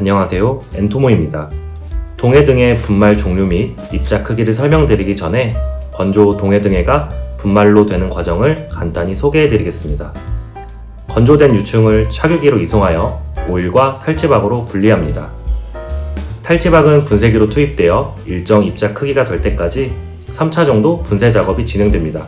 안녕하세요. 엔토모입니다. 동해 등의 분말 종류 및 입자 크기를 설명드리기 전에 건조 동해 등해가 분말로 되는 과정을 간단히 소개해 드리겠습니다. 건조된 유충을 착유기로 이송하여 오일과 탈지박으로 분리합니다. 탈지박은 분쇄기로 투입되어 일정 입자 크기가 될 때까지 3차 정도 분쇄 작업이 진행됩니다.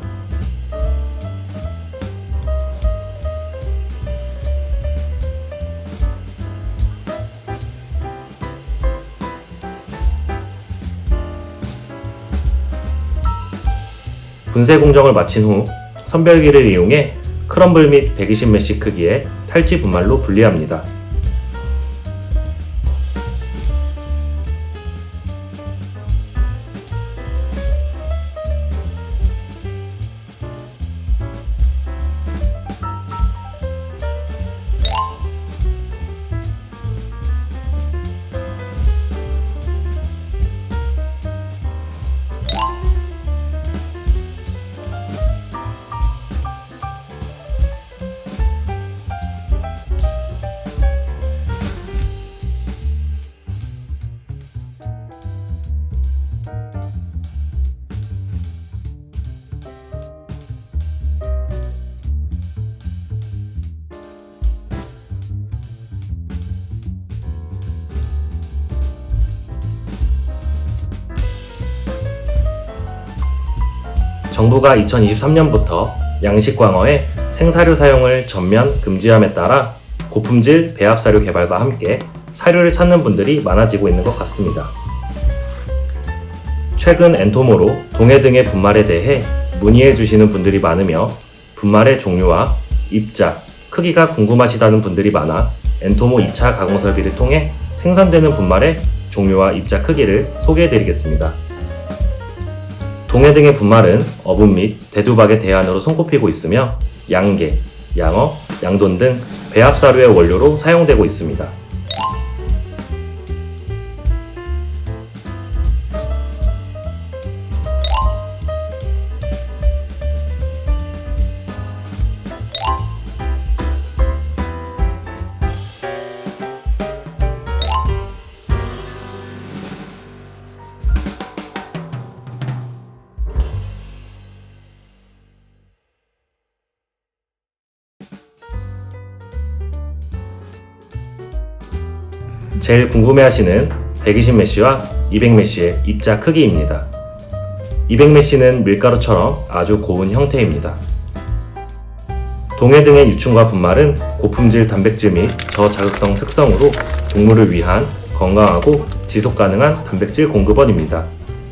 분쇄 공정을 마친 후 선별기를 이용해 크럼블 및 120메시 크기의 탈지 분말로 분리합니다. 정부가 2023년부터 양식광어의 생사료 사용을 전면 금지함에 따라 고품질 배합사료 개발과 함께 사료를 찾는 분들이 많아지고 있는 것 같습니다. 최근 엔토모로 동해 등의 분말에 대해 문의해 주시는 분들이 많으며 분말의 종류와 입자, 크기가 궁금하시다는 분들이 많아 엔토모 2차 가공 설비를 통해 생산되는 분말의 종류와 입자 크기를 소개해 드리겠습니다. 동해 등의 분말은 어분 및 대두박의 대안으로 손꼽히고 있으며 양계, 양어, 양돈 등 배합사료의 원료로 사용되고 있습니다. 제일 궁금해하시는 120메시와 200메시의 입자 크기입니다. 200메시는 밀가루처럼 아주 고운 형태입니다. 동해 등의 유충과 분말은 고품질 단백질 및 저자극성 특성으로 동물을 위한 건강하고 지속 가능한 단백질 공급원입니다.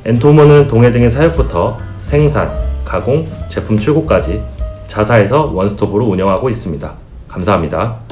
엔토모는 동해 등의 사육부터 생산, 가공, 제품 출고까지 자사에서 원스톱으로 운영하고 있습니다. 감사합니다.